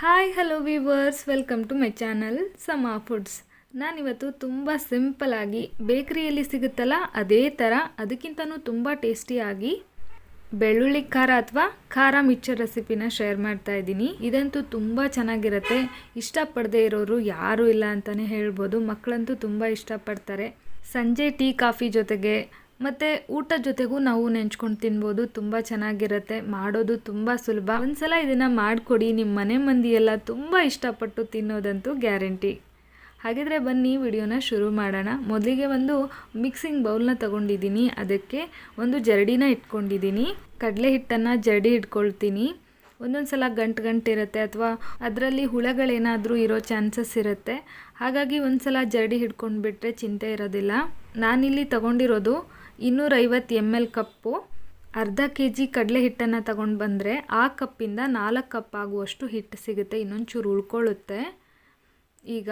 Hi hello viewers welcome to my channel Sama foods ನಾನಿವತ್ತು ತುಂಬ ಸಿಂಪಲಾಗಿ ಬೇಕರಿಯಲ್ಲಿ ಸಿಗುತ್ತಲ್ಲ, ಅದೇ ಥರ ಅದಕ್ಕಿಂತನೂ ತುಂಬ ಟೇಸ್ಟಿಯಾಗಿ ಬೆಳ್ಳುಳ್ಳಿ ಖಾರ ಅಥವಾ ಖಾರ ಮಿಕ್ಚರ್ ರೆಸಿಪಿನ ಶೇರ್ ಮಾಡ್ತಾ ಇದ್ದೀನಿ. ಇದಂತೂ ತುಂಬ ಚೆನ್ನಾಗಿರುತ್ತೆ. ಇಷ್ಟಪಡದೇ ಇರೋರು ಯಾರೂ ಇಲ್ಲ ಅಂತಲೇ ಹೇಳ್ಬೋದು. ಮಕ್ಕಳಂತೂ ತುಂಬ ಇಷ್ಟಪಡ್ತಾರೆ. ಸಂಜೆ ಟೀ, ಕಾಫಿ ಜೊತೆಗೆ ಮತ್ತು ಊಟ ಜೊತೆಗೂ ನಾವು ನೆಂಚ್ಕೊಂಡು ತಿನ್ಬೋದು. ತುಂಬ ಚೆನ್ನಾಗಿರುತ್ತೆ. ಮಾಡೋದು ತುಂಬ ಸುಲಭ. ಒಂದ್ಸಲ ಇದನ್ನು ಮಾಡಿಕೊಡಿ. ನಿಮ್ಮ ಮನೆ ಮಂದಿ ಎಲ್ಲ ತುಂಬ ಇಷ್ಟಪಟ್ಟು ತಿನ್ನೋದಂತೂ ಗ್ಯಾರಂಟಿ. ಹಾಗಿದ್ರೆ ಬನ್ನಿ, ವಿಡಿಯೋನ ಶುರು ಮಾಡೋಣ. ಮೊದಲಿಗೆ ಒಂದು ಮಿಕ್ಸಿಂಗ್ ಬೌಲ್ನ ತಗೊಂಡಿದ್ದೀನಿ. ಅದಕ್ಕೆ ಒಂದು ಜರಡಿನ ಇಟ್ಕೊಂಡಿದ್ದೀನಿ. ಕಡಲೆ ಹಿಟ್ಟನ್ನು ಜರಡಿ ಇಟ್ಕೊಳ್ತೀನಿ. ಒಂದೊಂದು ಸಲ ಗಂಟು ಗಂಟು ಇರುತ್ತೆ ಅಥವಾ ಅದರಲ್ಲಿ ಹುಳಗಳೇನಾದರೂ ಇರೋ ಚಾನ್ಸಸ್ ಇರುತ್ತೆ. ಹಾಗಾಗಿ ಒಂದು ಸಲ ಜರಡಿ ಹಿಡ್ಕೊಂಡ್ಬಿಟ್ರೆ ಚಿಂತೆ ಇರೋದಿಲ್ಲ. ನಾನಿಲ್ಲಿ ತಗೊಂಡಿರೋದು ಇನ್ನೂರೈವತ್ತು ಎಂ ಎಲ್ ಕಪ್ಪು, ಅರ್ಧ ಕೆ ಜಿ ಕಡಲೆ ಹಿಟ್ಟನ್ನು ತಗೊಂಡು ಬಂದರೆ ಆ ಕಪ್ಪಿಂದ ನಾಲ್ಕು ಕಪ್ ಆಗುವಷ್ಟು ಹಿಟ್ಟು ಸಿಗುತ್ತೆ ಇನ್ನೊಂದು ಚೂರು ಉಳ್ಕೊಳ್ಳುತ್ತೆ. ಈಗ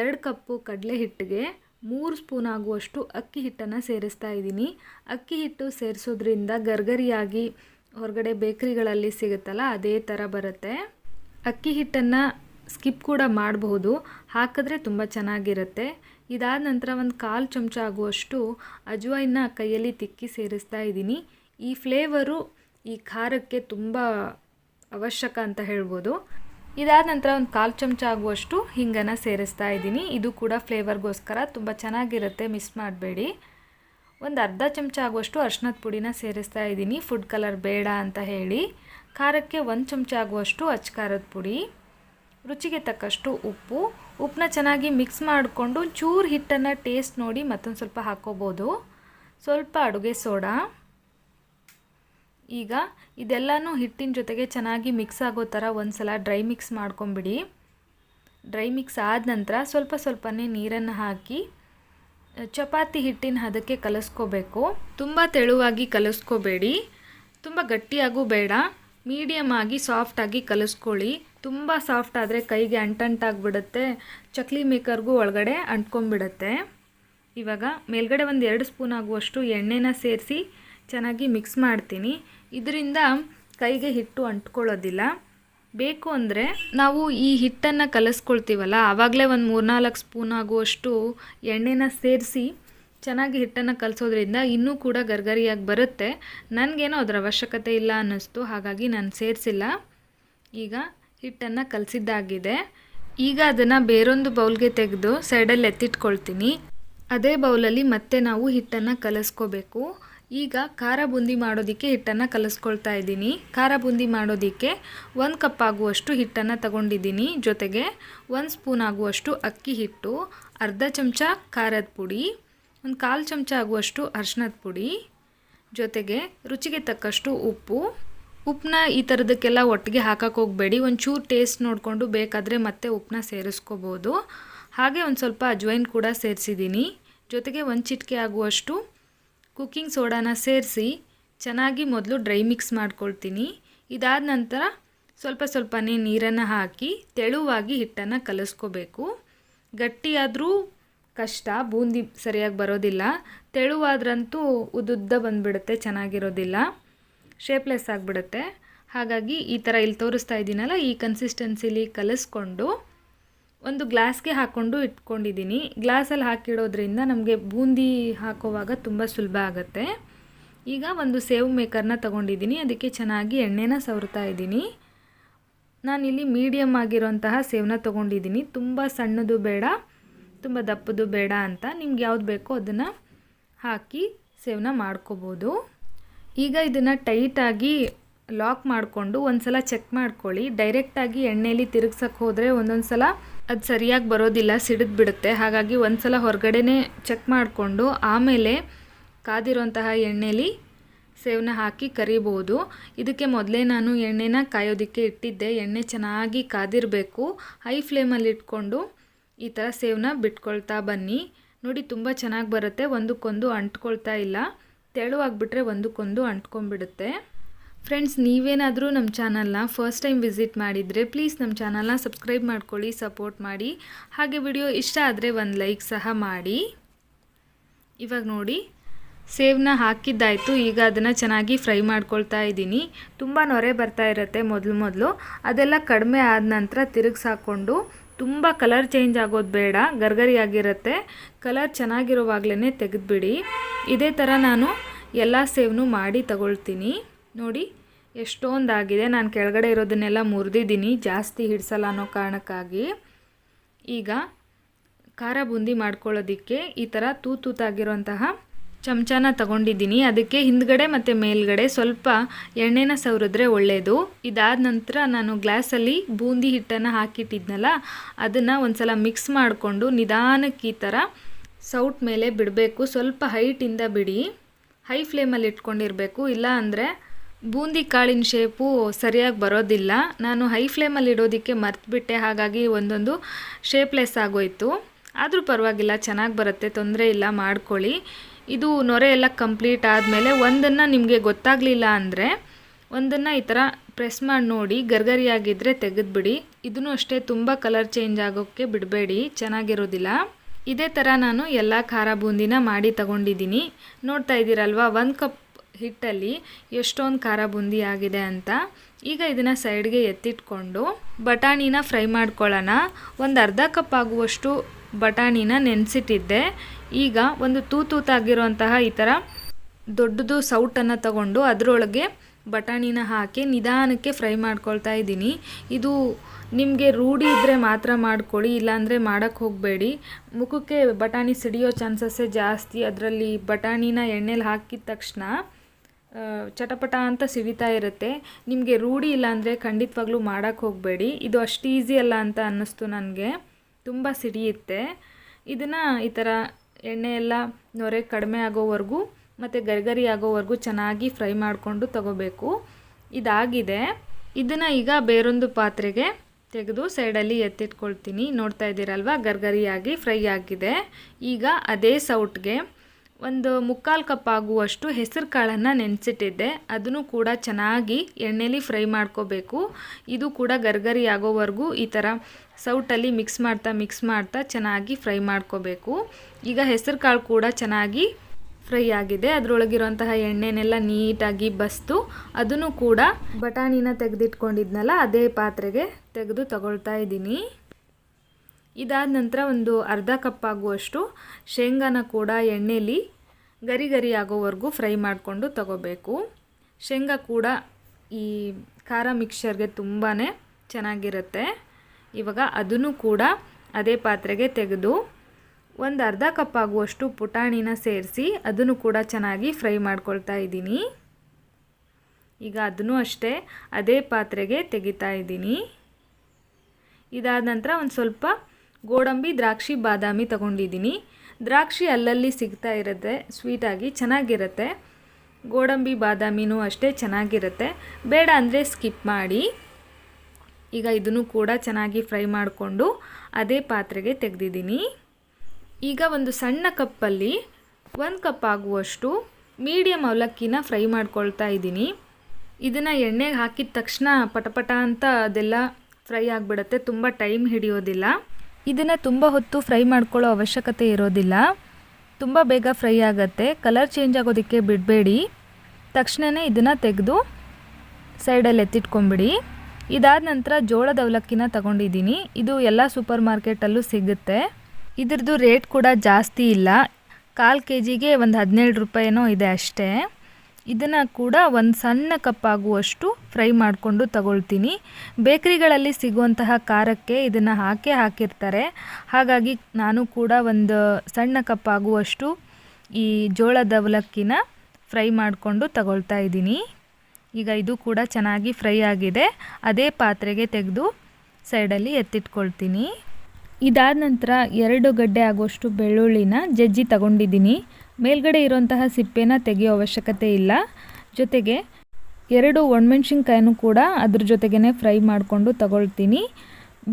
ಎರಡು ಕಪ್ಪು ಕಡಲೆ ಹಿಟ್ಟಿಗೆ ಮೂರು ಸ್ಪೂನ್ ಆಗುವಷ್ಟು ಅಕ್ಕಿ ಹಿಟ್ಟನ್ನು ಸೇರಿಸ್ತಾ ಇದ್ದೀನಿ. ಅಕ್ಕಿ ಹಿಟ್ಟು ಸೇರಿಸೋದ್ರಿಂದ ಗರ್ಗರಿಯಾಗಿ ಹೊರಗಡೆ ಬೇಕ್ರಿಗಳಲ್ಲಿ ಸಿಗುತ್ತಲ್ಲ, ಅದೇ ಥರ ಬರುತ್ತೆ. ಅಕ್ಕಿ ಹಿಟ್ಟನ್ನು ಸ್ಕಿಪ್ ಕೂಡ ಮಾಡಬಹುದು, ಹಾಕಿದ್ರೆ ತುಂಬ ಚೆನ್ನಾಗಿರುತ್ತೆ. ಇದಾದ ನಂತರ ಒಂದು ಕಾಲು ಚಮಚ ಆಗುವಷ್ಟು ಅಜ್ವಾಯಿನ ಕೈಯಲ್ಲಿ ತಿಕ್ಕಿ ಸೇರಿಸ್ತಾ ಇದ್ದೀನಿ. ಈ ಫ್ಲೇವರು ಈ ಖಾರಕ್ಕೆ ತುಂಬ ಅವಶ್ಯಕ ಅಂತ ಹೇಳ್ಬೋದು. ಇದಾದ ನಂತರ ಒಂದು ಕಾಲು ಚಮಚ ಆಗುವಷ್ಟು ಹಿಂಗನ್ನು ಸೇರಿಸ್ತಾ ಇದ್ದೀನಿ. ಇದು ಕೂಡ ಫ್ಲೇವರ್ಗೋಸ್ಕರ ತುಂಬ ಚೆನ್ನಾಗಿರುತ್ತೆ ಮಿಸ್ ಮಾಡಬೇಡಿ. ಒಂದು ಅರ್ಧ ಚಮಚ ಆಗುವಷ್ಟು ಅರ್ಶಿನದ ಪುಡಿನ ಸೇರಿಸ್ತಾ ಇದ್ದೀನಿ. ಫುಡ್ ಕಲರ್ ಬೇಡ ಅಂತ ಹೇಳಿ. ಖಾರಕ್ಕೆ ಒಂದು ಚಮಚ ಆಗುವಷ್ಟು ಅಚ್ಕಾರದ ಪುಡಿ. ರುಚಿಗೆ ತಕ್ಕಷ್ಟು ಉಪ್ಪು. ಉಪ್ಪನ್ನ ಚೆನ್ನಾಗಿ ಮಿಕ್ಸ್ ಮಾಡಿಕೊಂಡು ಚೂರು ಹಿಟ್ಟನ್ನು ಟೇಸ್ಟ್ ನೋಡಿ ಮತ್ತೊಂದು ಸ್ವಲ್ಪ ಹಾಕೋಬೋದು. ಸ್ವಲ್ಪ ಅಡುಗೆ ಸೋಡಾ. ಈಗ ಇದೆಲ್ಲನೂ ಹಿಟ್ಟಿನ ಜೊತೆಗೆ ಚೆನ್ನಾಗಿ ಮಿಕ್ಸ್ ಆಗೋ ಥರ ಒಂದು ಸಲ ಡ್ರೈ ಮಿಕ್ಸ್ ಮಾಡ್ಕೊಂಬಿಡಿ. ಡ್ರೈ ಮಿಕ್ಸ್ ಆದ ನಂತರ ಸ್ವಲ್ಪ ಸ್ವಲ್ಪನೇ ನೀರನ್ನು ಹಾಕಿ, ಚಪಾತಿ ಹಿಟ್ಟಿನ ಹದಕ್ಕೆ ಕಲಸ್ಕೋಬೇಕು. ತುಂಬ ತೆಳುವಾಗಿ ಕಲಿಸ್ಕೋಬೇಡಿ. ತುಂಬ ಗಟ್ಟಿಯಾಗೂ ಬೇಡ. ಮೀಡಿಯಮ್ ಆಗಿ ಸಾಫ್ಟಾಗಿ ಕಲಿಸ್ಕೊಳ್ಳಿ. ತುಂಬ ಸಾಫ್ಟ್ ಆದರೆ ಕೈಗೆ ಅಂಟಂಟಾಗ್ಬಿಡುತ್ತೆ ಚಕ್ಲಿ ಮೇಕರ್ಗೂ ಒಳಗಡೆ ಅಂಟ್ಕೊಂಡ್ಬಿಡುತ್ತೆ. ಇವಾಗ ಮೇಲ್ಗಡೆ ಒಂದು ಎರಡು ಸ್ಪೂನ್ ಆಗುವಷ್ಟು ಎಣ್ಣೆನ ಸೇರಿಸಿ ಚೆನ್ನಾಗಿ ಮಿಕ್ಸ್ ಮಾಡ್ತೀನಿ. ಇದರಿಂದ ಕೈಗೆ ಹಿಟ್ಟು ಅಂಟ್ಕೊಳ್ಳೋದಿಲ್ಲ. ಬೇಕು ಅಂದರೆ ನಾವು ಈ ಹಿಟ್ಟನ್ನು ಕಲಿಸ್ಕೊಳ್ತೀವಲ್ಲ, ಆವಾಗಲೇ ಒಂದು ಮೂರ್ನಾಲ್ಕು ಸ್ಪೂನ್ ಆಗುವಷ್ಟು ಎಣ್ಣೆನ ಸೇರಿಸಿ ಚೆನ್ನಾಗಿ ಹಿಟ್ಟನ್ನು ಕಲಿಸೋದ್ರಿಂದ ಇನ್ನೂ ಕೂಡ ಗರ್ಗರಿಯಾಗಿ ಬರುತ್ತೆ. ನನಗೇನೋ ಅದರ ಅವಶ್ಯಕತೆ ಇಲ್ಲ ಅನ್ನಿಸ್ತು, ಹಾಗಾಗಿ ನಾನು ಸೇರಿಸಿಲ್ಲ. ಈಗ ಹಿಟ್ಟನ್ನು ಕಲಸಿದ್ದಾಗಿದೆ. ಈಗ ಅದನ್ನು ಬೇರೊಂದು ಬೌಲ್ಗೆ ತೆಗೆದು ಸೈಡಲ್ಲಿ ಎತ್ತಿಟ್ಕೊಳ್ತೀನಿ. ಅದೇ ಬೌಲಲ್ಲಿ ಮತ್ತೆ ನಾವು ಹಿಟ್ಟನ್ನು ಕಲಿಸ್ಕೋಬೇಕು. ಈಗ ಖಾರ ಬುಂದಿ ಮಾಡೋದಕ್ಕೆ ಹಿಟ್ಟನ್ನು ಕಲಸ್ಕೊಳ್ತಾ ಇದ್ದೀನಿ. ಖಾರ ಬುಂದಿ ಮಾಡೋದಕ್ಕೆ ಒಂದು ಕಪ್ ಆಗುವಷ್ಟು ಹಿಟ್ಟನ್ನು ತಗೊಂಡಿದ್ದೀನಿ. ಜೊತೆಗೆ ಒಂದು ಸ್ಪೂನ್ ಆಗುವಷ್ಟು ಅಕ್ಕಿ ಹಿಟ್ಟು, ಅರ್ಧ ಚಮಚ ಖಾರದ ಪುಡಿ, ಒಂದು ಕಾಲು ಚಮಚ ಆಗುವಷ್ಟು ಅರ್ಶಿನದ ಪುಡಿ, ಜೊತೆಗೆ ರುಚಿಗೆ ತಕ್ಕಷ್ಟು ಉಪ್ಪು ಉಪ್ಪನ್ನ ಈ ಥರದಕ್ಕೆಲ್ಲ ಒಟ್ಟಿಗೆ ಹಾಕಕ್ಕೆ ಹೋಗಬೇಡಿ. ಒಂಚೂರು ಟೇಸ್ಟ್ ನೋಡಿಕೊಂಡು ಬೇಕಾದರೆ ಮತ್ತೆ ಉಪ್ಪನ್ನ ಸೇರಿಸ್ಕೋಬೋದು. ಹಾಗೆ ಒಂದು ಸ್ವಲ್ಪ ಅಜ್ವೈನ್ ಕೂಡ ಸೇರಿಸಿದ್ದೀನಿ. ಜೊತೆಗೆ ಒಂದು ಚಿಟಿಕೆ ಆಗುವಷ್ಟು ಕುಕ್ಕಿಂಗ್ ಸೋಡಾನ ಸೇರಿಸಿ ಚೆನ್ನಾಗಿ ಮೊದಲು ಡ್ರೈ ಮಿಕ್ಸ್ ಮಾಡ್ಕೊಳ್ತೀನಿ. ಇದಾದ ನಂತರ ಸ್ವಲ್ಪ ಸ್ವಲ್ಪನೇ ನೀರನ್ನು ಹಾಕಿ ತೆಳುವಾಗಿ ಹಿಟ್ಟನ್ನು ಕಲಿಸ್ಕೋಬೇಕು. ಗಟ್ಟಿಯಾದರೂ ಕಷ್ಟ, ಬೂಂದಿ ಸರಿಯಾಗಿ ಬರೋದಿಲ್ಲ. ತೆಳುವಾದ್ರಂತೂ ಉದ್ದುದ್ದ ಬಂದುಬಿಡುತ್ತೆ, ಚೆನ್ನಾಗಿರೋದಿಲ್ಲ. ಶೇಪ್ಲೆಸ್ ಆಗಿಬಿಡುತ್ತೆ. ಹಾಗಾಗಿ ಈ ಥರ ಇಲ್ಲಿ ತೋರಿಸ್ತಾ ಇದ್ದೀನಲ್ಲ, ಈ ಕನ್ಸಿಸ್ಟೆನ್ಸಿಲಿ ಕಲಿಸ್ಕೊಂಡು ಒಂದು ಗ್ಲಾಸ್ಗೆ ಹಾಕ್ಕೊಂಡು ಇಟ್ಕೊಂಡಿದ್ದೀನಿ. ಗ್ಲಾಸಲ್ಲಿ ಹಾಕಿಡೋದ್ರಿಂದ ನಮಗೆ ಬೂಂದಿ ಹಾಕೋವಾಗ ತುಂಬ ಸುಲಭ ಆಗುತ್ತೆ. ಈಗ ಒಂದು ಸೇವ್ ಮೇಕರ್ನ ತೊಗೊಂಡಿದ್ದೀನಿ. ಅದಕ್ಕೆ ಚೆನ್ನಾಗಿ ಎಣ್ಣೆನ ಸವರ್ತಾ ಇದ್ದೀನಿ. ನಾನಿಲ್ಲಿ ಮೀಡಿಯಮ್ ಆಗಿರೋಂತಹ ಸೇವನ್ನ ತೊಗೊಂಡಿದ್ದೀನಿ. ತುಂಬ ಸಣ್ಣದು ಬೇಡ, ತುಂಬ ದಪ್ಪದು ಬೇಡ ಅಂತ. ನಿಮ್ಗೆ ಯಾವ್ದು ಬೇಕೋ ಅದನ್ನು ಹಾಕಿ ಸೇವನ ಮಾಡ್ಕೋಬೋದು. ಈಗ ಇದನ್ನು ಟೈಟಾಗಿ ಲಾಕ್ ಮಾಡಿಕೊಂಡು ಒಂದು ಸಲ ಚೆಕ್ ಮಾಡ್ಕೊಳ್ಳಿ ಡೈರೆಕ್ಟಾಗಿ ಎಣ್ಣೆಯಲ್ಲಿ ತಿರುಗ್ಸಕ್ಕೆ ಹೋದರೆ ಒಂದೊಂದು ಸಲ ಅದು ಸರಿಯಾಗಿ ಬರೋದಿಲ್ಲ, ಸಿಡಿದು ಬಿಡುತ್ತೆ. ಹಾಗಾಗಿ ಒಂದು ಸಲ ಹೊರಗಡೆನೇ ಚೆಕ್ ಮಾಡಿಕೊಂಡು ಆಮೇಲೆ ಕಾದಿರೋಂತಹ ಎಣ್ಣೆಲಿ ಸೇವನ್ನ ಹಾಕಿ ಕರಿಬೋದು. ಇದಕ್ಕೆ ಮೊದಲೇ ನಾನು ಎಣ್ಣೆನ ಕಾಯೋದಕ್ಕೆ ಇಟ್ಟಿದ್ದೆ. ಎಣ್ಣೆ ಚೆನ್ನಾಗಿ ಕಾದಿರಬೇಕು. ಹೈ ಫ್ಲೇಮಲ್ಲಿ ಇಟ್ಕೊಂಡು ಈ ಥರ ಸೇವನ್ನ ಬಿಟ್ಕೊಳ್ತಾ ಬನ್ನಿ. ನೋಡಿ ತುಂಬ ಚೆನ್ನಾಗಿ ಬರುತ್ತೆ. ಒಂದಕ್ಕೊಂದು ಅಂಟ್ಕೊಳ್ತಾ ಇಲ್ಲ. ತೆಳುವಾಗಿಬಿಟ್ರೆ ಒಂದಕ್ಕೊಂದು ಅಂಟ್ಕೊಂಡ್ಬಿಡುತ್ತೆ. ಫ್ರೆಂಡ್ಸ್ ನೀವೇನಾದರೂ ನಮ್ಮ ಚಾನಲ್ನ ಫಸ್ಟ್ ಟೈಮ್ ವಿಸಿಟ್ ಮಾಡಿದರೆ ಪ್ಲೀಸ್ ನಮ್ಮ ಚಾನಲ್ನ ಸಬ್ಸ್ಕ್ರೈಬ್ ಮಾಡ್ಕೊಳ್ಳಿ ಸಪೋರ್ಟ್ ಮಾಡಿ. ಹಾಗೆ ವಿಡಿಯೋ ಇಷ್ಟ ಆದರೆ ಒಂದು ಲೈಕ್ ಸಹ ಮಾಡಿ. ಇವಾಗ ನೋಡಿ, ಸೇವ್ನ ಹಾಕಿದ್ದಾಯಿತು. ಈಗ ಅದನ್ನು ಚೆನ್ನಾಗಿ ಫ್ರೈ ಮಾಡ್ಕೊಳ್ತಾ ಇದ್ದೀನಿ. ತುಂಬ ನೊರೆ ಬರ್ತಾ ಇರುತ್ತೆ ಮೊದಲು ಮೊದಲು. ಅದೆಲ್ಲ ಕಡಿಮೆ ಆದ ನಂತರ ತಿರುಗಿಸಾಕೊಂಡು ತುಂಬ ಕಲರ್ ಚೇಂಜ್ ಆಗೋದು ಬೇಡ, ಗರ್ಗರಿಯಾಗಿರುತ್ತೆ. ಕಲರ್ ಚೆನ್ನಾಗಿರುವಾಗಲೇ ತೆಗೆದುಬಿಡಿ. ಇದೇ ಥರ ನಾನು ಎಲ್ಲ ಸೇವ್ನು ಮಾಡಿ ತಗೊಳ್ತೀನಿ. ನೋಡಿ, ಎಷ್ಟೊಂದಾಗಿದೆ. ನಾನು ಕೆಳಗಡೆ ಇರೋದನ್ನೆಲ್ಲ ಮುರಿದಿದ್ದೀನಿ. ಜಾಸ್ತಿ ಹಿಡಿಸಲ್ಲ ಅನ್ನೋ ಕಾರಣಕ್ಕಾಗಿ. ಈಗ ಖಾರ ಬೂಂದಿ ಮಾಡ್ಕೊಳ್ಳೋದಕ್ಕೆ ಈ ಥರ ತೂತೂತಾಗಿರುವಂತಹ ಚಮಚನ ತಗೊಂಡಿದ್ದೀನಿ. ಅದಕ್ಕೆ ಹಿಂದ್ಗಡೆ ಮತ್ತು ಮೇಲ್ಗಡೆ ಸ್ವಲ್ಪ ಎಣ್ಣೆನ ಸವರಿದ್ರೆ ಒಳ್ಳೆಯದು ಇದಾದ ನಂತರ ನಾನು ಗ್ಲಾಸಲ್ಲಿ ಬೂಂದಿ ಹಿಟ್ಟನ್ನು ಹಾಕಿಟ್ಟಿದ್ನಲ್ಲ, ಅದನ್ನು ಒಂದು ಸಲ ಮಿಕ್ಸ್ ಮಾಡಿಕೊಂಡು ನಿಧಾನಕ್ಕೆ ಈ ಥರ ಸೌಟ್ ಮೇಲೆ ಬಿಡಬೇಕು. ಸ್ವಲ್ಪ ಹೈಟಿಂದ ಬಿಡಿ. ಹೈ ಫ್ಲೇಮಲ್ಲಿ ಇಟ್ಕೊಂಡಿರಬೇಕು. ಇಲ್ಲ ಅಂದರೆ ಬೂಂದಿ ಕಾಳಿನ ಶೇಪು ಸರಿಯಾಗಿ ಬರೋದಿಲ್ಲ. ನಾನು ಹೈ ಫ್ಲೇಮಲ್ಲಿ ಇಡೋದಕ್ಕೆ ಮರ್ತುಬಿಟ್ಟೆ, ಹಾಗಾಗಿ ಒಂದೊಂದು ಶೇಪ್ಲೆಸ್ ಆಗೋಯಿತು. ಆದರೂ ಪರವಾಗಿಲ್ಲ, ಚೆನ್ನಾಗಿ ಬರುತ್ತೆ, ತೊಂದರೆ ಇಲ್ಲ, ಮಾಡ್ಕೊಳ್ಳಿ. ಇದು ನೊರೆ ಎಲ್ಲ ಕಂಪ್ಲೀಟ್ ಆದಮೇಲೆ ಒಂದನ್ನು ನಿಮಗೆ ಗೊತ್ತಾಗಲಿಲ್ಲ ಅಂದರೆ ಒಂದನ್ನು ಈ ಥರ ಪ್ರೆಸ್ ಮಾಡಿ ನೋಡಿ ಗರ್ಗರಿಯಾಗಿದ್ದರೆ ತೆಗೆದುಬಿಡಿ. ಇದನ್ನು ಅಷ್ಟೇ, ತುಂಬ ಕಲರ್ ಚೇಂಜ್ ಆಗೋಕ್ಕೆ ಬಿಡಬೇಡಿ, ಚೆನ್ನಾಗಿರೋದಿಲ್ಲ. ಇದೇ ಥರ ನಾನು ಎಲ್ಲ ಖಾರ ಬೂಂದಿನ ಮಾಡಿ ತಗೊಂಡಿದ್ದೀನಿ. ನೋಡ್ತಾ ಇದ್ದೀರಲ್ವ, ಒಂದು ಕಪ್ ಹಿಟ್ಟಲ್ಲಿ ಎಷ್ಟೊಂದು ಖಾರ ಬೂಂದಿ ಆಗಿದೆ ಅಂತ. ಈಗ ಇದನ್ನು ಸೈಡ್ಗೆ ಎತ್ತಿಟ್ಕೊಂಡು ಬಟಾಣಿನ ಫ್ರೈ ಮಾಡ್ಕೊಳ್ಳೋಣ. ಒಂದು ಅರ್ಧ ಕಪ್ ಆಗುವಷ್ಟು ಬಟಾಣಿನ ನೆನೆಸಿಟ್ಟಿದ್ದೆ. ಈಗ ಒಂದು ತೂತೂತಾಗಿರುವಂತಹ ಈ ಥರ ದೊಡ್ಡದು ಸೌಟನ್ನು ತಗೊಂಡು ಅದರೊಳಗೆ ಬಟಾಣಿನ ಹಾಕಿ ನಿಧಾನಕ್ಕೆ ಫ್ರೈ ಮಾಡ್ಕೊಳ್ತಾ ಇದ್ದೀನಿ. ಇದು ನಿಮಗೆ ರೂಢಿ ಇದ್ದರೆ ಮಾತ್ರ ಮಾಡ್ಕೊಳ್ಳಿ, ಇಲ್ಲಾಂದರೆ ಮಾಡೋಕ್ಕೆ ಹೋಗಬೇಡಿ. ಮುಖಕ್ಕೆ ಬಟಾಣಿ ಸಿಡಿಯೋ ಚಾನ್ಸಸ್ಸೇ ಜಾಸ್ತಿ. ಅದರಲ್ಲಿ ಬಟಾಣಿನ ಎಣ್ಣೆಲಿ ಹಾಕಿದ ತಕ್ಷಣ ಚಟಪಟ ಅಂತ ಸಿಡಿತಾ ಇರುತ್ತೆ. ನಿಮಗೆ ರೂಢಿ ಇಲ್ಲಾಂದರೆ ಖಂಡಿತವಾಗ್ಲೂ ಮಾಡೋಕ್ಕೆ ಹೋಗಬೇಡಿ. ಇದು ಅಷ್ಟು ಈಸಿ ಅಲ್ಲ ಅಂತ ಅನ್ನಿಸ್ತು ನನಗೆ. ತುಂಬ ಸಿಡಿಯುತ್ತೆ. ಇದನ್ನು ಈ ಥರ ಎಣ್ಣೆ ಎಲ್ಲ ನೊರೆ ಕಡಿಮೆ ಆಗೋವರೆಗೂ ಮತ್ತು ಗರಿಗರಿ ಆಗೋವರೆಗೂ ಚೆನ್ನಾಗಿ ಫ್ರೈ ಮಾಡಿಕೊಂಡು ತಗೋಬೇಕು. ಇದಾಗಿದೆ. ಇದನ್ನು ಈಗ ಬೇರೊಂದು ಪಾತ್ರೆಗೆ ತೆಗೆದು ಸೈಡಲ್ಲಿ ಎತ್ತಿಟ್ಕೊಳ್ತೀನಿ. ನೋಡ್ತಾ ಇದ್ದೀರಲ್ವ? ಗರ್ಗರಿಯಾಗಿ ಫ್ರೈ ಆಗಿದೆ. ಈಗ ಅದೇ ಸೌಟ್ಗೆ ಒಂದು ಮುಕ್ಕಾಲು ಕಪ್ ಆಗುವಷ್ಟು ಹೆಸರು ಕಾಳನ್ನು ನೆನೆಸಿಟ್ಟಿದ್ದೆ. ಅದನ್ನು ಕೂಡ ಚೆನ್ನಾಗಿ ಎಣ್ಣೆಲಿ ಫ್ರೈ ಮಾಡ್ಕೋಬೇಕು. ಇದು ಕೂಡ ಗರ್ಗರಿ ಆಗೋವರೆಗೂ ಈ ಥರ ಸೌಟಲ್ಲಿ ಮಿಕ್ಸ್ ಮಾಡ್ತಾ ಮಿಕ್ಸ್ ಮಾಡ್ತಾ ಚೆನ್ನಾಗಿ ಫ್ರೈ ಮಾಡ್ಕೋಬೇಕು. ಈಗ ಹೆಸರು ಕಾಳು ಕೂಡ ಚೆನ್ನಾಗಿ ಫ್ರೈ ಆಗಿದೆ. ಅದರೊಳಗಿರುವಂತಹ ಎಣ್ಣೆನೆಲ್ಲ ನೀಟಾಗಿ ಬಸ್ತು. ಅದನ್ನು ಕೂಡ ಬಟಾಣಿನ ತೆಗೆದಿಟ್ಕೊಂಡಿದ್ನಲ್ಲ, ಅದೇ ಪಾತ್ರೆಗೆ ತೆಗೆದು ತಗೊಳ್ತಾ ಇದ್ದೀನಿ. ಇದಾದ ನಂತರ ಒಂದು ಅರ್ಧ ಕಪ್ ಆಗುವಷ್ಟು ಶೇಂಗಾನ ಕೂಡ ಎಣ್ಣೆಲಿ ಗರಿ ಗರಿ ಆಗೋವರೆಗೂ ಫ್ರೈ ಮಾಡಿಕೊಂಡು ತಗೋಬೇಕು. ಶೇಂಗಾ ಕೂಡ ಈ ಖಾರ ಮಿಕ್ಸರ್ಗೆ ತುಂಬಾ ಚೆನ್ನಾಗಿರುತ್ತೆ. ಇವಾಗ ಅದನ್ನು ಕೂಡ ಅದೇ ಪಾತ್ರೆಗೆ ತೆಗೆದು ಒಂದು ಅರ್ಧ ಕಪ್ ಆಗುವಷ್ಟು ಪುಟಾಣಿನ ಸೇರಿಸಿ ಅದನ್ನು ಕೂಡ ಚೆನ್ನಾಗಿ ಫ್ರೈ ಮಾಡ್ಕೊಳ್ತಾ ಇದ್ದೀನಿ. ಈಗ ಅದನ್ನು ಅಷ್ಟೇ ಅದೇ ಪಾತ್ರೆಗೆ ತೆಗಿತಾ ಇದ್ದೀನಿ. ಇದಾದ ನಂತರ ಒಂದು ಸ್ವಲ್ಪ ಗೋಡಂಬಿ, ದ್ರಾಕ್ಷಿ, ಬಾದಾಮಿ ತಗೊಂಡಿದ್ದೀನಿ. ದ್ರಾಕ್ಷಿ ಅಲ್ಲಲ್ಲಿ ಸಿಗ್ತಾ ಇರುತ್ತೆ ಸ್ವೀಟಾಗಿ ಚೆನ್ನಾಗಿರುತ್ತೆ. ಗೋಡಂಬಿ, ಬಾದಾಮಿನೂ ಅಷ್ಟೇ ಚೆನ್ನಾಗಿರುತ್ತೆ. ಬೇಡ ಅಂದರೆ ಸ್ಕಿಪ್ ಮಾಡಿ. ಈಗ ಇದನ್ನು ಕೂಡ ಚೆನ್ನಾಗಿ ಫ್ರೈ ಮಾಡಿಕೊಂಡು ಅದೇ ಪಾತ್ರೆಗೆ ತೆಗೆದಿದ್ದೀನಿ. ಈಗ ಒಂದು ಸಣ್ಣ ಕಪ್ಪಲ್ಲಿ ಒಂದು ಕಪ್ ಆಗುವಷ್ಟು ಮೀಡಿಯಮ್ ಅವಲಕ್ಕಿನ ಫ್ರೈ ಮಾಡ್ಕೊಳ್ತಾ ಇದ್ದೀನಿ. ಇದನ್ನು ಎಣ್ಣೆಗೆ ಹಾಕಿದ ತಕ್ಷಣ ಪಟಪಟ ಅಂತ ಅದೆಲ್ಲ ಫ್ರೈ ಆಗಿಬಿಡುತ್ತೆ. ತುಂಬ ಟೈಮ್ ಹಿಡಿಯೋದಿಲ್ಲ. ಇದನ್ನು ತುಂಬ ಹೊತ್ತು ಫ್ರೈ ಮಾಡ್ಕೊಳ್ಳೋ ಅವಶ್ಯಕತೆ ಇರೋದಿಲ್ಲ. ತುಂಬ ಬೇಗ ಫ್ರೈ ಆಗುತ್ತೆ. ಕಲರ್ ಚೇಂಜ್ ಆಗೋದಕ್ಕೆ ಬಿಡಬೇಡಿ. ತಕ್ಷಣವೇ ಇದನ್ನು ತೆಗೆದು ಸೈಡಲ್ಲಿ ಎತ್ತಿಟ್ಕೊಂಬಿಡಿ. ಇದಾದ ನಂತರ ಜೋಳದ ಅವಲಕ್ಕಿನ ತಗೊಂಡಿದ್ದೀನಿ. ಇದು ಎಲ್ಲ ಸೂಪರ್ ಮಾರ್ಕೆಟಲ್ಲೂ ಸಿಗುತ್ತೆ. ಇದ್ರದ್ದು ರೇಟ್ ಕೂಡ ಜಾಸ್ತಿ ಇಲ್ಲ. ಕಾಲು ಕೆ ಜಿಗೆ ಒಂದು ಹದಿನೇಳು ರೂಪಾಯಿನೋ ಇದೆ ಅಷ್ಟೇ. ಇದನ್ನು ಕೂಡ ಒಂದು ಸಣ್ಣ ಕಪ್ ಆಗುವಷ್ಟು ಫ್ರೈ ಮಾಡಿಕೊಂಡು ತಗೊಳ್ತೀನಿ. ಬೇಕ್ರಿಗಳಲ್ಲಿ ಸಿಗುವಂತಹ ಖಾರಕ್ಕೆ ಇದನ್ನು ಹಾಕೇ ಹಾಕಿರ್ತಾರೆ. ಹಾಗಾಗಿ ನಾನು ಕೂಡ ಒಂದು ಸಣ್ಣ ಕಪ್ ಆಗುವಷ್ಟು ಈ ಜೋಳದ ಅವಲಕ್ಕಿನ ಫ್ರೈ ಮಾಡಿಕೊಂಡು ತಗೊಳ್ತಾ ಇದ್ದೀನಿ. ಈಗ ಇದು ಕೂಡ ಚೆನ್ನಾಗಿ ಫ್ರೈ ಆಗಿದೆ. ಅದೇ ಪಾತ್ರೆಗೆ ತೆಗೆದು ಸೈಡಲ್ಲಿ ಎತ್ತಿಟ್ಕೊಳ್ತೀನಿ. ಇದಾದ ನಂತರ ಎರಡು ಗಡ್ಡೆ ಆಗುವಷ್ಟು ಬೆಳ್ಳುಳ್ಳಿನ ಜಜ್ಜಿ ತಗೊಂಡಿದ್ದೀನಿ. ಮೇಲ್ಗಡೆ ಇರುವಂತಹ ಸಿಪ್ಪೆನ ತೆಗೆಯೋ ಅವಶ್ಯಕತೆ ಇಲ್ಲ. ಜೊತೆಗೆ ಎರಡು ಒಣಮೆಣ್ಸಿನ್ಕಾಯನ್ನು ಕೂಡ ಅದ್ರ ಜೊತೆಗೇ ಫ್ರೈ ಮಾಡಿಕೊಂಡು ತಗೊಳ್ತೀನಿ.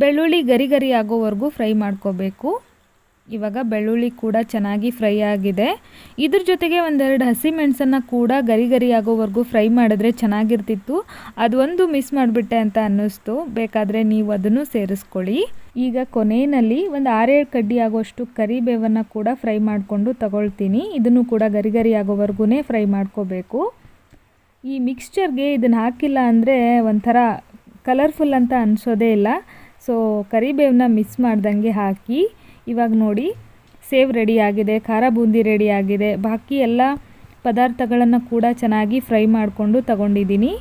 ಬೆಳ್ಳುಳ್ಳಿ ಗರಿ ಗರಿ ಆಗೋವರೆಗೂ ಫ್ರೈ ಮಾಡ್ಕೋಬೇಕು. ಇವಾಗ ಬೆಳ್ಳುಳ್ಳಿ ಕೂಡ ಚೆನ್ನಾಗಿ ಫ್ರೈ ಆಗಿದೆ. ಇದ್ರ ಜೊತೆಗೆ ಒಂದೆರಡು ಹಸಿಮೆಣಸನ್ನು ಕೂಡ ಗರಿ ಗರಿ ಆಗೋವರೆಗೂ ಫ್ರೈ ಮಾಡಿದ್ರೆ ಚೆನ್ನಾಗಿರ್ತಿತ್ತು. ಅದೊಂದು ಮಿಸ್ ಮಾಡಿಬಿಟ್ಟೆ ಅಂತ ಅನ್ನಿಸ್ತು. ಬೇಕಾದರೆ ನೀವು ಅದನ್ನು ಸೇರಿಸ್ಕೊಳ್ಳಿ. ಈಗ ಕೊನೆಯಲ್ಲಿ ಒಂದು ಆರೇಳು ಕಡ್ಡಿ ಆಗುವಷ್ಟು ಕರಿಬೇವನ್ನು ಕೂಡ ಫ್ರೈ ಮಾಡಿಕೊಂಡು ತಗೊಳ್ತೀನಿ. ಇದನ್ನು ಕೂಡ ಗರಿ ಗರಿ ಆಗೋವರೆಗೂ ಫ್ರೈ ಮಾಡ್ಕೋಬೇಕು. ಈ ಮಿಕ್ಸ್ಚರ್ಗೆ ಇದನ್ನು ಹಾಕಿಲ್ಲ ಅಂದರೆ ಒಂಥರ ಕಲರ್ಫುಲ್ ಅಂತ ಅನಿಸೋದೇ ಇಲ್ಲ. ಸೊ ಕರಿಬೇವನ್ನ ಮಿಸ್ ಮಾಡ್ದಂಗೆ ಹಾಕಿ, ಇವಾಗ ನೋಡಿ, ಸೇವ್ ರೆಡಿ ಆಗಿದೆ, ಖಾರ ಬೂಂದಿ ರೆಡಿ ಆಗಿದೆ. ಬಾಕಿ ಎಲ್ಲ ಪದಾರ್ಥಗಳನ್ನು ಕೂಡ ಚೆನ್ನಾಗಿ ಫ್ರೈ ಮಾಡಿಕೊಂಡು ತಗೊಂಡಿದ್ದೀನಿ.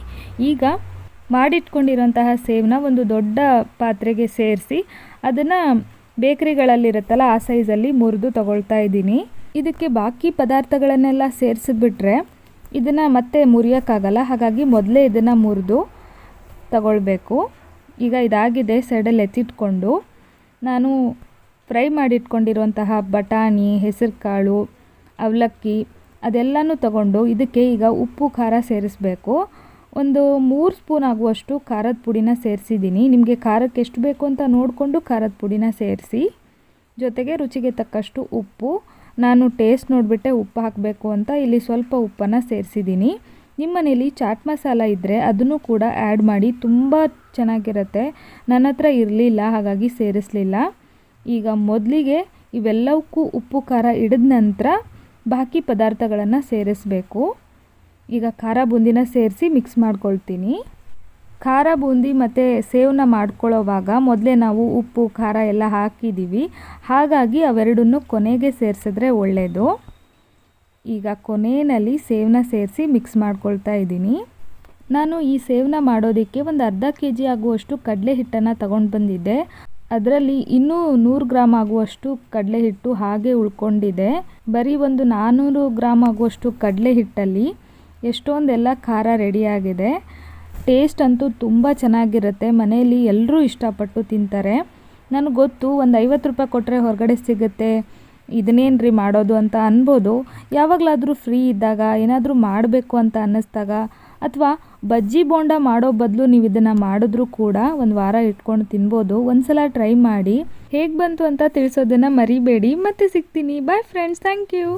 ಈಗ ಮಾಡಿಟ್ಕೊಂಡಿರೋಂತಹ ಸೇವ್ನ ಒಂದು ದೊಡ್ಡ ಪಾತ್ರೆಗೆ ಸೇರಿಸಿ ಅದನ್ನು ಬೇಕ್ರಿಗಳಲ್ಲಿರುತ್ತಲ್ಲ, ಆ ಸೈಜಲ್ಲಿ ಮುರಿದು ತಗೊಳ್ತಾ ಇದ್ದೀನಿ. ಇದಕ್ಕೆ ಬಾಕಿ ಪದಾರ್ಥಗಳನ್ನೆಲ್ಲ ಸೇರಿಸಿಬಿಟ್ರೆ ಇದನ್ನು ಮತ್ತೆ ಮುರಿಯೋಕ್ಕಾಗಲ್ಲ. ಹಾಗಾಗಿ ಮೊದಲೇ ಇದನ್ನು ಮುರಿದು ತಗೊಳ್ಬೇಕು. ಈಗ ಇದಾಗಿದೆ ಸೈಡಲ್ಲಿ ಎತ್ತಿಟ್ಕೊಂಡು. ನಾನು ಫ್ರೈ ಮಾಡಿಟ್ಕೊಂಡಿರುವಂತಹ ಬಟಾಣಿ ಹೆಸರು ಕಾಳು ಅವಲಕ್ಕಿ ಅದೆಲ್ಲನೂ ತಗೊಂಡು ಇದಕ್ಕೆ ಈಗ ಉಪ್ಪು, ಖಾರ ಸೇರಿಸ್ಬೇಕು. ಒಂದು ಮೂರು ಸ್ಪೂನ್ ಆಗುವಷ್ಟು ಖಾರದ ಪುಡಿನ ಸೇರಿಸಿದ್ದೀನಿ. ನಿಮಗೆ ಖಾರಕ್ಕೆ ಎಷ್ಟು ಬೇಕು ಅಂತ ನೋಡಿಕೊಂಡು ಖಾರದ ಪುಡಿನ ಸೇರಿಸಿ, ಜೊತೆಗೆ ರುಚಿಗೆ ತಕ್ಕಷ್ಟು ಉಪ್ಪು. ನಾನು ಟೇಸ್ಟ್ ನೋಡಿಬಿಟ್ಟೆ ಉಪ್ಪು ಹಾಕಬೇಕು ಅಂತ ಇಲ್ಲಿ ಸ್ವಲ್ಪ ಉಪ್ಪನ್ನು ಸೇರಿಸಿದ್ದೀನಿ. ನಿಮ್ಮ ಮನೇಲಿ ಚಾಟ್ ಮಸಾಲ ಇದ್ದರೆ ಅದನ್ನು ಕೂಡ ಆ್ಯಡ್ ಮಾಡಿ, ತುಂಬ ಚೆನ್ನಾಗಿರುತ್ತೆ. ನನ್ನ ಹತ್ರ ಇರಲಿಲ್ಲ, ಹಾಗಾಗಿ ಸೇರಿಸಲಿಲ್ಲ. ಈಗ ಮೊದಲಿಗೆ ಇವೆಲ್ಲವಕ್ಕೂ ಉಪ್ಪು, ಖಾರ ಹಿಡಿದ ನಂತರ ಬಾಕಿ ಪದಾರ್ಥಗಳನ್ನು ಸೇರಿಸಬೇಕು. ಈಗ ಖಾರ ಬೂಂದಿನ ಸೇರಿಸಿ ಮಿಕ್ಸ್ ಮಾಡ್ಕೊಳ್ತೀನಿ. ಖಾರ ಬೂಂದಿ ಮತ್ತು ಸೇವನ ಮಾಡ್ಕೊಳ್ಳೋವಾಗ ಮೊದಲೇ ನಾವು ಉಪ್ಪು, ಖಾರ ಎಲ್ಲ ಹಾಕಿದ್ದೀವಿ ಹಾಗಾಗಿ ಅವೆರಡನ್ನು ಕೊನೆಗೆ ಸೇರಿಸಿದ್ರೆ ಒಳ್ಳೆಯದು ಈಗ ಕೊನೆಯಲ್ಲಿ ಸೇವನ್ನ ಸೇರಿಸಿ ಮಿಕ್ಸ್ ಮಾಡ್ಕೊಳ್ತಾ ಇದ್ದೀನಿ. ನಾನು ಈ ಸೇವನ್ನ ಮಾಡೋದಕ್ಕೆ ಒಂದು ಅರ್ಧ ಕೆ ಜಿ ಆಗುವಷ್ಟು ಕಡಲೆ ಹಿಟ್ಟನ್ನು ತಗೊಂಡು ಬಂದಿದ್ದೆ. ಅದರಲ್ಲಿ ಇನ್ನೂ ನೂರು ಗ್ರಾಮ್ ಆಗುವಷ್ಟು ಕಡಲೆ ಹಿಟ್ಟು ಹಾಗೆ ಉಳ್ಕೊಂಡಿದೆ. ಬರೀ ಒಂದು ನಾನ್ನೂರು ಗ್ರಾಮ್ ಆಗುವಷ್ಟು ಕಡಲೆ ಹಿಟ್ಟಲ್ಲಿ ಎಷ್ಟೊಂದೆಲ್ಲ ಖಾರ ರೆಡಿಯಾಗಿದೆ. ಟೇಸ್ಟ್ ಅಂತೂ ತುಂಬ ಚೆನ್ನಾಗಿರುತ್ತೆ. ಮನೆಯಲ್ಲಿ ಎಲ್ಲರೂ ಇಷ್ಟಪಟ್ಟು ತಿಂತಾರೆ. ನನಗೆ ಗೊತ್ತು ಒಂದು ಐವತ್ತು ರೂಪಾಯಿ ಕೊಟ್ಟರೆ ಹೊರಗಡೆ ಸಿಗುತ್ತೆ. ಇದನ್ನೇನು ರೀ ಮಾಡೋದು ಅಂತ ಅನ್ಬೋದು. ಯಾವಾಗಲಾದರೂ ಫ್ರೀ ಇದ್ದಾಗ, ಏನಾದರೂ ಮಾಡಬೇಕು ಅಂತ ಅನ್ನಿಸ್ದಾಗ, ಅಥವಾ ಬಜ್ಜಿ ಬೋಂಡ ಮಾಡೋ ಬದಲು ನೀವು ಇದನ್ನು ಮಾಡಿದ್ರೂ ಕೂಡ ಒಂದು ವಾರ ಇಟ್ಕೊಂಡು ತಿನ್ಬೋದು. ಒಂದು ಸಲ ಟ್ರೈ ಮಾಡಿ. ಹೇಗೆ ಬಂತು ಅಂತ ತಿಳಿಸೋದನ್ನು ಮರಿಬೇಡಿ. ಮತ್ತೆ ಸಿಗ್ತೀನಿ. Bye friends thank you